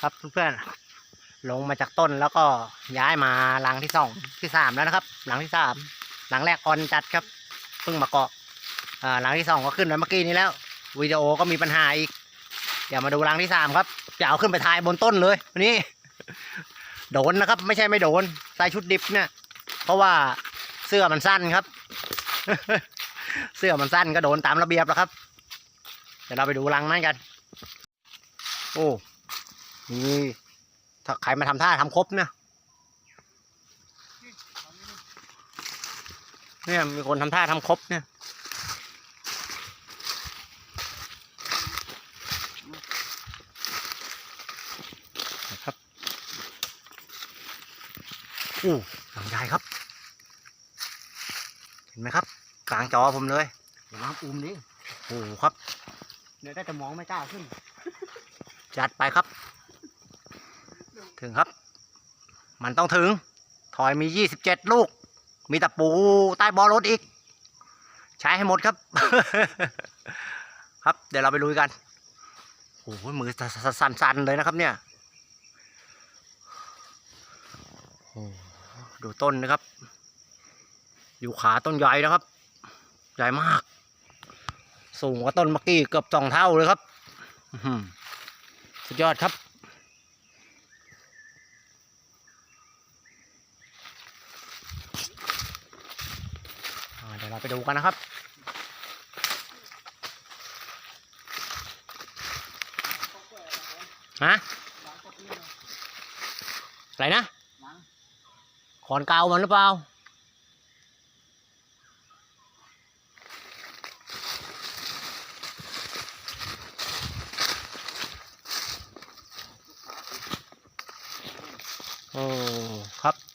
ครับเพื่อนๆลงมาจากต้นแล้วก็ย้ายมาหลังที่สองที่สามแล้วนะครับ หลังที่สามหลังแรกออนจัดครับเพิ่งมาเกาะอ่าหลังที่สองก็ขึ้นไปเมื่อกี้นี้แล้ววิดีโอก็มีปัญหาอีก เดี๋ยวมาดูหลังที่สามครับจะเอาขึ้นไปถ่ายบนต้นเลยวันนี้ โดนนะครับ ไม่ใช่ไม่โดนใส่ชุดดิบเนี่ย เพราะว่าเสื้อมันสั้นครับ เสื้อมันสั้นก็โดนตามระเบียบแล้วครับ เดี๋ยวเราไปดูรังนั้นกัน โอ้ นี่ถ้าใครมาทำท่าทำครบเนี่ยเนี่ยมีคนทำท่าทำครบเนี่ยนะครับอู้หลังใหญ่ครับ เห็นไหมครับ กลางจอผมเลยเดี๋ยวน้ำอุ้มดิโอ้โหครับ เดี๋ยวได้แต่มองไม่กล้าขึ้น จัดไปครับ ถึงครับ มันต้องถึง ถอยมียี่สิบเจ็ดลูก มีตะปูใต้บอรถอีก ใช้ให้หมดครับ ครับ เดี๋ยวเราไปลุยกันโอ้โหมือสั่นๆเลยนะครับเนี่ยโอ้โหดูต้นนะครับ อยู่ขาต้นใหญ่นะครับ ใหญ่มาก สูงกว่าต้นเมื่อกี้เกือบสองเท่าเลยครับสุดยอดครับ เราไปดูกันนะครับ ฮะอะไรนะ ขอนเกาวมันหรือเปล่า โอ้ ครับ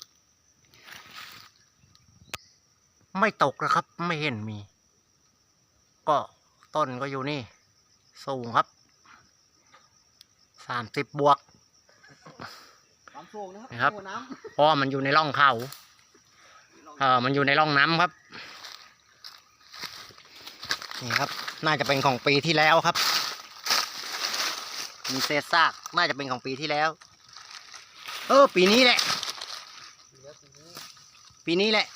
ไม่ตกนะครับ ไม่เห็นมี ก็ต้นก็อยู่นี่ สูงครับสามสิบบวกน้ำสูงนะคนะครัรับโอ้น้เพราะว่ามันอยู่ในร่องเขาำเออมันอยู่ในร่องน้ำครับนี่ครับ น่าจะเป็นของปีที่แล้วครับ มีเศษซาก น่าจะเป็นของปีที่แล้ว เออ ปีนี้แหละ ปีนี้แหละ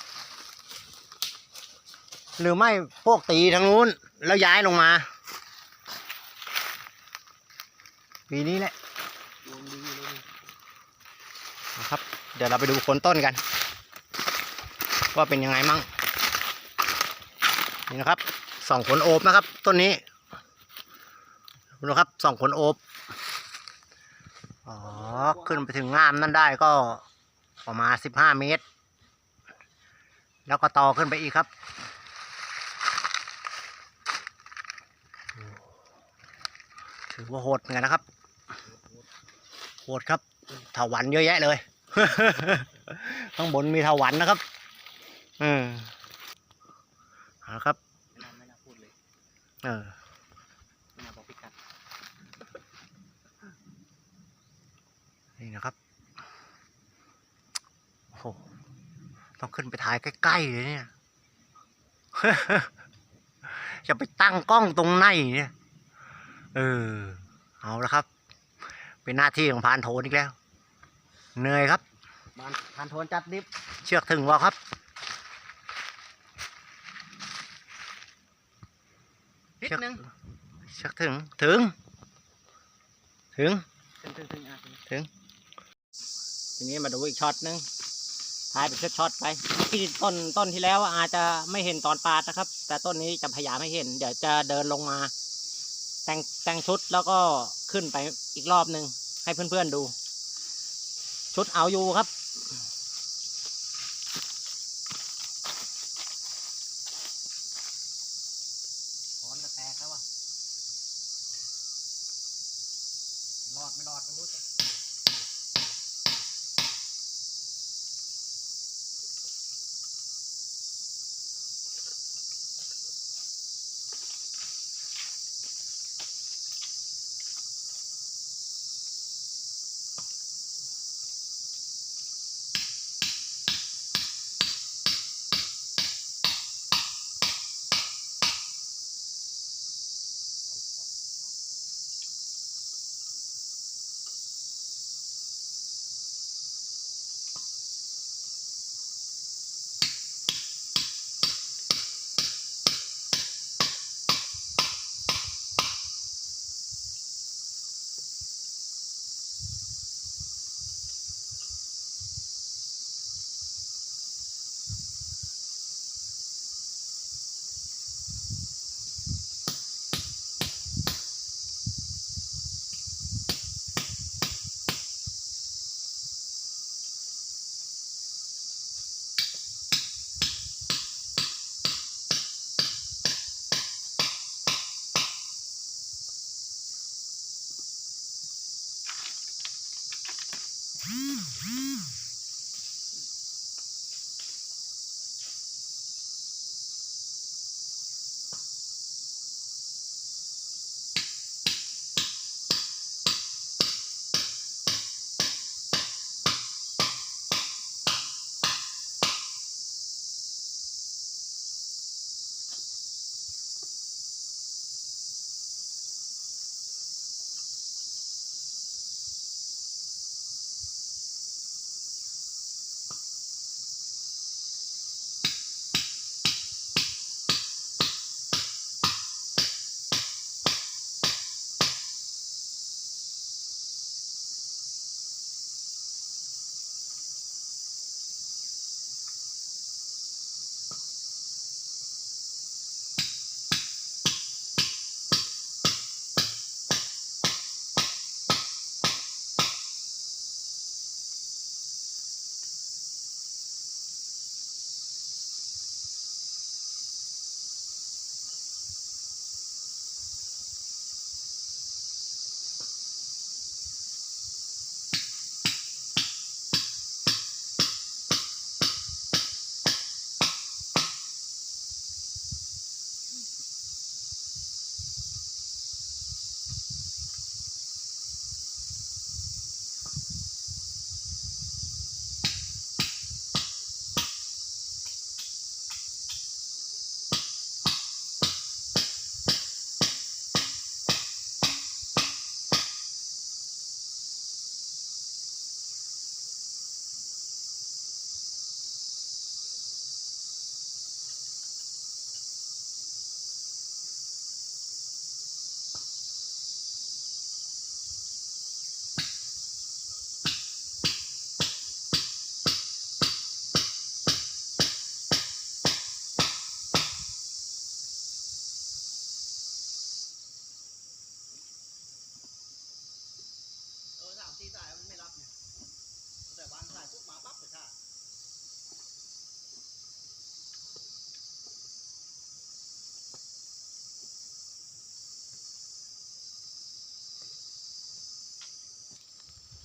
หรือไม่พวกตีทางนู้น แล้วย้ายลงมา ปีนี้แหละนะครับ เดี๋ยวเราไปดูคนต้นกัน ว่าเป็นยังไงมั่งนี่นะครับสองขนโอบนะครับ ต้นนี้นะครับสองขนโอบอ๋อขึ้นไปถึงงามนั่นได้ก็ประมาณสิบห้าเมตร แล้วก็ต่อขึ้นไปอีกครับ ถือว่าโหดเหมือนกันนะครับ โหดครับถาวันเยอะแยะเลย ข้างบนมีถาวันนะครับ อืมเอาละครับไม่น่าไม่น่าพูดเลย เออไม่น่าบอกพิกัด นี่นะครับ โอ้โห ต้องขึ้นไปถ่ายใกล้ๆเลยเนี่ย จะไปตั้งกล้องตรงไหนเนี่ย เออ เอาละครับ เป็นหน้าที่ของพานโทนอีกแล้ว เหนื่อยครับบานทานโทนจัดดิบเชือกถึงว่าครับ นิดนึงเชือกถึง ถึง ถึง ถึงถึงถึงอะถึงทีนี้มาดูอีกช็อตนึงถ่ายเป็นช็อตๆไปที่ต้นต้นที่แล้วอาจจะไม่เห็นตอนปาดนะครับ แต่ต้นนี้จะพยายามให้เห็น เดี๋ยวจะเดินลงมา แต่งแต่งชุดแล้วก็ขึ้นไปอีกรอบหนึ่งให้เพื่อนๆดู ชุดเอาอยู่ครับ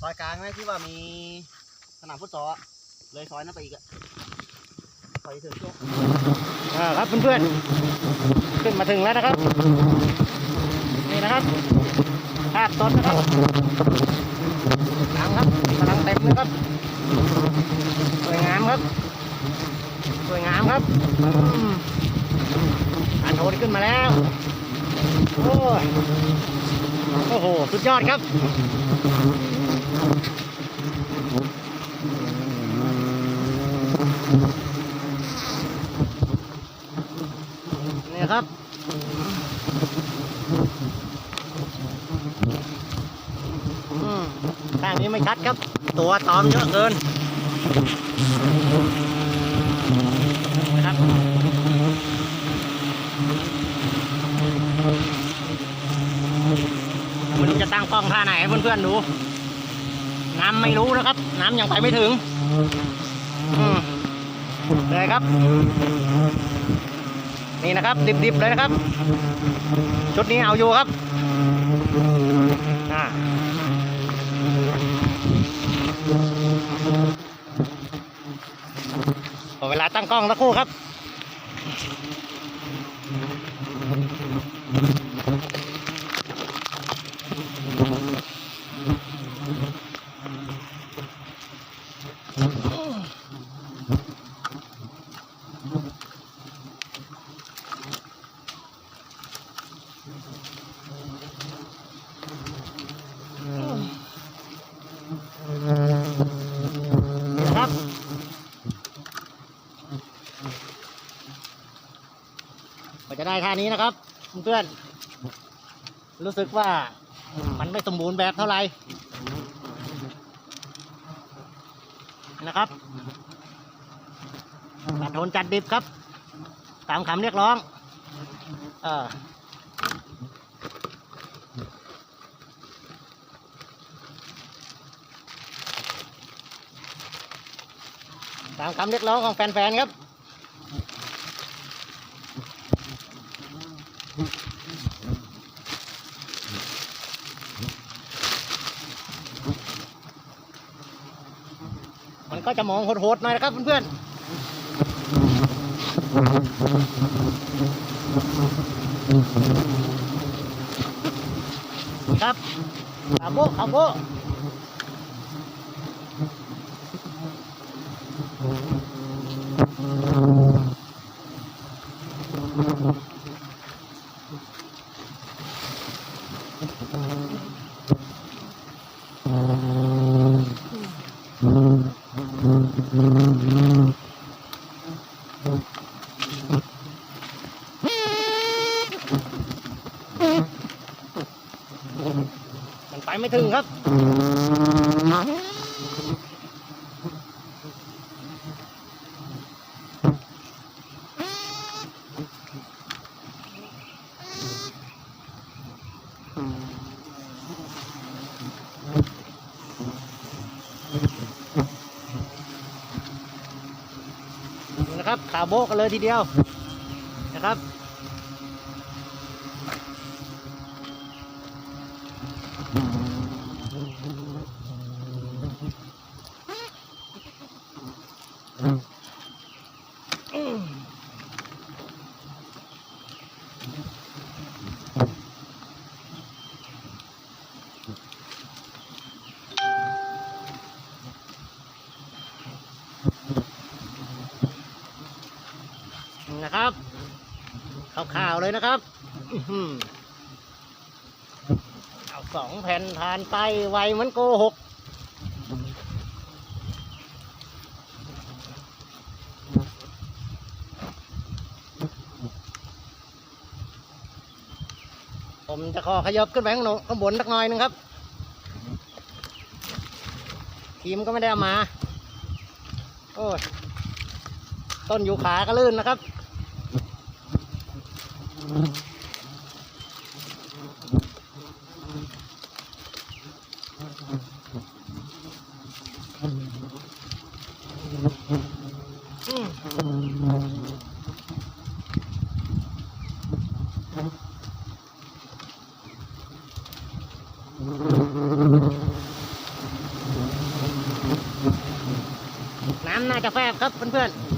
ซอยกลางไหมที่ว่ามีสนามฟุตซอลอะเลยซอยนั้นไปอีกอะซอยถึงช่วงอ่าครับเพื่อนๆขึ้นมาถึงแล้วนะครับ นี่นะครับภาพต้นนะครับหลังครับกำลังเต็มนะครับสวยงามครับสวยงามครับอันโทนขึ้นมาแล้ว โอ้โห สุดยอดครับ นี่ครับอืมข้างนี้ไม่ชัดครับ ตัวตอมเยอะเกินนะครับไม่รู้จะตั้งกล้องท่าไหนให้เพื่อนๆดู น้ำไม่รู้นะครับ น้ำยังไปไม่ถึงเลยครับ นี่นะครับ ดิบๆเลยนะครับ ชุดนี้เอาอยู่ครับอ่าขอเวลาตั้งกล้องสักครู่ครับ ก็จะได้ท่านี้นะครับเพื่อนๆรู้สึกว่ามันไม่สมบูรณ์แบบเท่าไหร่นะครับตัดโทนจัดดิบครับ ตามคำเรียกร้อง เออตามคำเรียกร้องของแฟนๆครับ ก็จะมองโหดๆหน่อยนะครับเพื่อนๆครับคาโบคาโบ มันไปไม่ถึงครับ นะครับ ขาโบกกันเลยทีเดียวนะครับนะครับ ขาวๆเลยนะครับเอาสองแผ่นทานไปไวเหมือนโกหกผมจะขอขยบขึ้นไปข้างโนข้างบนสักหน่อยหนึงครับ ทีมก็ไม่ได้อามา โอ้ย ต้นอยู่ขาก็ลื่นนะครับ น้ำน่าจะแฟบครับเพื่อนๆ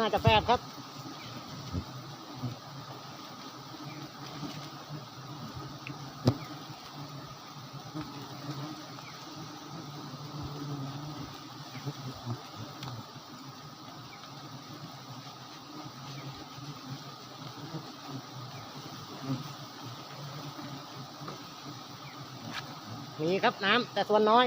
น่าจะแฟบครับมีครับน้ำแต่ส่วนน้อย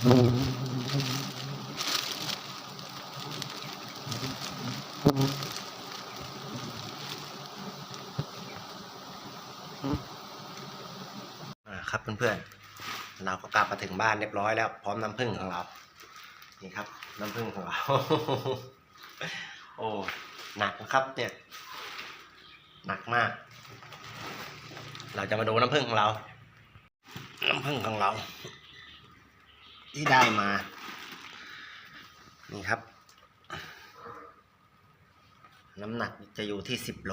ครับเพื่อนๆ เราก็กลับมาถึงบ้านเรียบร้อยแล้ว พร้อมน้ำผึ้งของเรา นี่ครับ น้ำผึ้งของเรา โอ้ หนักนะครับเนี่ย หนักมาก เราจะมาดูน้ำผึ้งของเรา น้ำผึ้งของเรา ที่ได้มา นี่ครับ น้ำหนักจะอยู่ที่สิบโล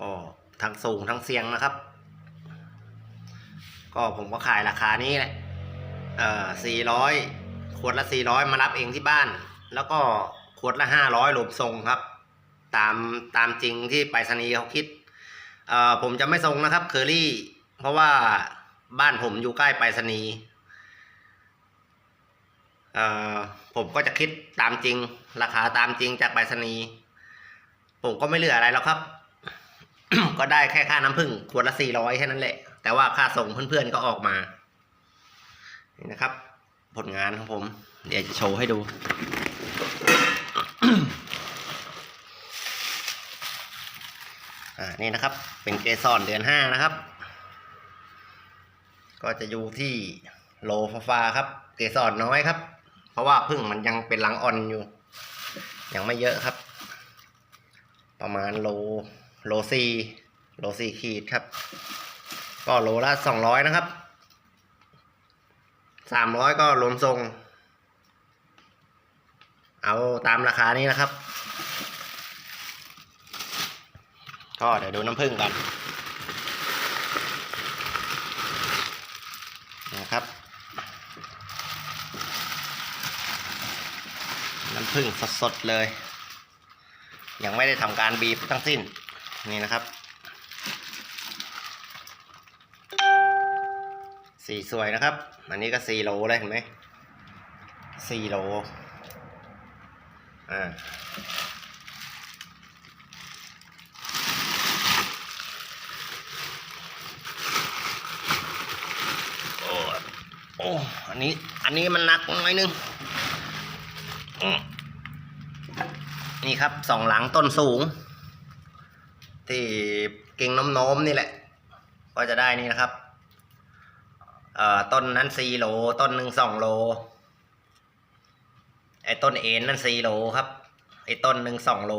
ก็ทั้งสูงทั้งเสียงนะครับ ก็ผมก็ขายราคานี้แหละเอ่อสี่ร้อยขวดละสี่ร้อยมารับเองที่บ้าน แล้วก็ขวดละห้าร้อยรวมส่งครับ ตามตามจริงที่ไปรษณีย์เขาคิดเอ่อผมจะไม่ส่งนะครับเคอรี่ เพราะว่าบ้านผมอยู่ใกล้ไปรษณีย์เอ่อผมก็จะคิดตามจริง ราคาตามจริงจากไปรษณีย์ผมก็ไม่เหลืออะไรแล้วครับ ก็ได้แค่ค่าน้ำผึ้งขวดละสี่ร้อยแค่นั้นแหละ แต่ว่าค่าส่งเพื่อนๆก็ออกมา นี่นะครับ ผลงานของผม เดี๋ยวจะโชว์ให้ดูอ่านี่นะครับ เป็นเกสรเดือนห้านะครับ ก็จะอยู่ที่โลฟ้าฟาครับ เกสรน้อยครับ เพราะว่าพึ่งมันยังเป็นหลังอ่อนอยู่ ยังไม่เยอะครับ ประมาณโลโลซีโลซีขีดครับ ก็โลละสองร้อยนะครับสามร้อยก็รวมทรง เอาตามราคานี้นะครับ ก็เดี๋ยวดูน้ำผึ้งกัน นะครับ น้ำผึ้งสดๆเลย ยังไม่ได้ทำการบีบทั้งสิ้นนี่นะครับ สีสวยนะครับ อันนี้ก็สี่โลเลยเห็นไหมสี่โลอ่า โอ้โอ้อันนี้ อันนี้มันหนักหน่อยนึงนี่ครับสองหลังต้นสูง ที่กิ่งโน้มๆนี่แหละ ก็จะได้นี่นะครับ เอ่อต้นนั้นสี่โล ต้นหนึ่งสองโล ไอ้ต้นเอ็นนั่นสี่โลครับ ไอ้ต้นหนึ่งสองโล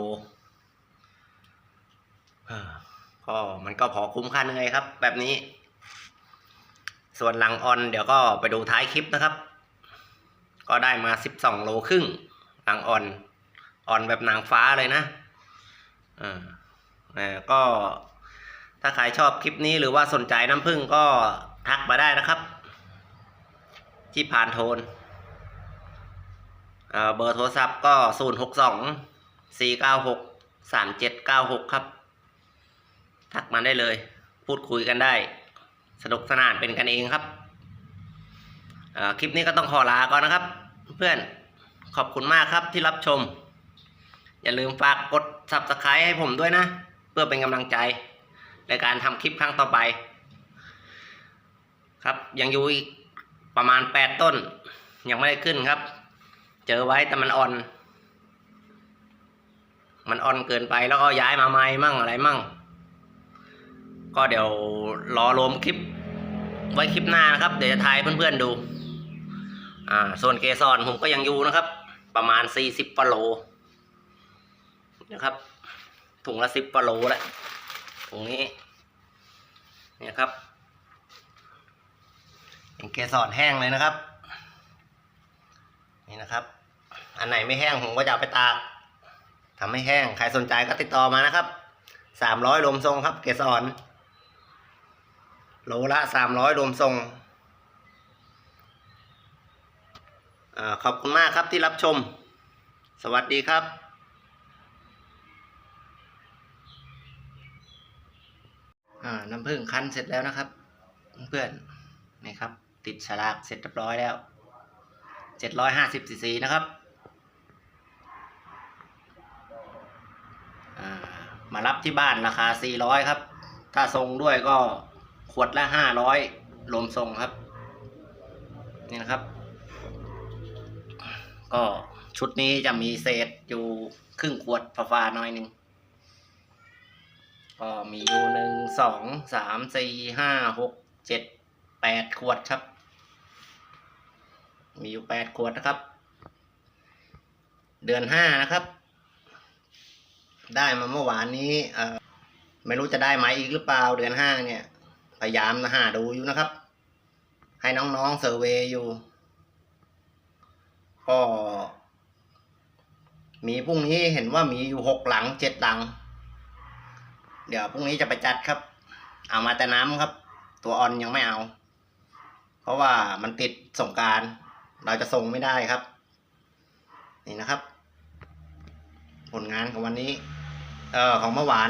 ก็มันก็พอคุ้มค่าเหนื่อยครับ แบบนี้ ส่วนหลังออนเดี๋ยวก็ไปดูท้ายคลิปนะครับ ก็ได้มาสิบสองโลครึ่งหลังออนออนแบบนางฟ้าเลยนะอ่าก็ถ้าใครชอบคลิปนี้หรือว่าสนใจน้ำผึ้งก็ทักมาได้นะครับ ที่ผ่านโทนอ่อเบอร์โทรศัพท์ก็ 0 6 2 4 9 6 3 7 9 6 ครับ ทักมาได้เลย พูดคุยกันได้ สนุกสนานเป็นกันเองครับคลิปนี้ก็ต้องขอลาก่อนนะครับ เพื่อนขอบคุณมากครับที่รับชม อย่าลืมฝากกด subscribe ให้ผมด้วยนะ เพื่อเป็นกำลังใจ ในการทำคลิปครั้งต่อไป ครับ ยังอยู่อีกประมาณแปดต้น ยังไม่ได้ขึ้นครับ เจอไว้แต่มันอ่อน มันอ่อนเกินไปแล้วก็ย้ายมาใหม่มั่งอะไรมั่ง ก็เดี๋ยวรอรวมคลิปไว้คลิปหน้านะครับ เดี๋ยวจะถ่ายเพื่อนๆดู อ่า ส่วนเกสรผมก็ยังอยู่นะครับ ประมาณสี่สิบปโลนะครับ ถุงละสิบปโลแหละตรงนี้ เนี่ยครับเป็นเกสรแห้งเลยนะครับ นี่นะครับ อันไหนไม่แห้งผมก็จะเอาไปตากทำให้แห้ง ใครสนใจก็ติดต่อมานะครับสามร้อยรวมทรงครับ เกสร โลละสามร้อยรวมทรงอขอบคุณมากครับที่รับชม สวัสดีครับ่าน้ำผึ้งคั้นเสร็จแล้วนะครับ เพื่อนนี่ครับ ติดฉลากเสร็จเรียบร้อยแล้วเจ็ดร้อยห้าสิบซีซีนะครับมารับที่บ้านราคาสี่ร้อยครับ ถ้าส่งด้วยก็ วดละห้าร้อยรวมส่งครับ นี่นะครับ ก็ชุดนี้จะมีเศษอยู่ครึ่งขวดฟ้าหน้อยหนึ่งก็มีอยู่หนึ่งสองสามสี่ห้าหกเจ็ดแปดขวดครับ มีอยู่แปดขวดนะครับ เดือนห้านะครับ ได้มาเมื่อวานนี้ เออไม่รู้จะได้ไหมอีกหรือเปล่าเดือนห้าเนี่ย พยายามหาดูอยู่นะครับ ให้น้องๆเซอร์เวย์อยู่ ก็ มีพรุ่งนี้เห็นว่ามีอยู่หกหลังเจ็ดหลัง เดี๋ยวพรุ่งนี้จะไปจัดครับ เอามาแต่น้ำครับ ตัวออนยังไม่เอา เพราะว่ามันติดสงการเราจะส่งไม่ได้ครับ นี่นะครับ ผลงานของวันนี้ เออของเมื่อวาน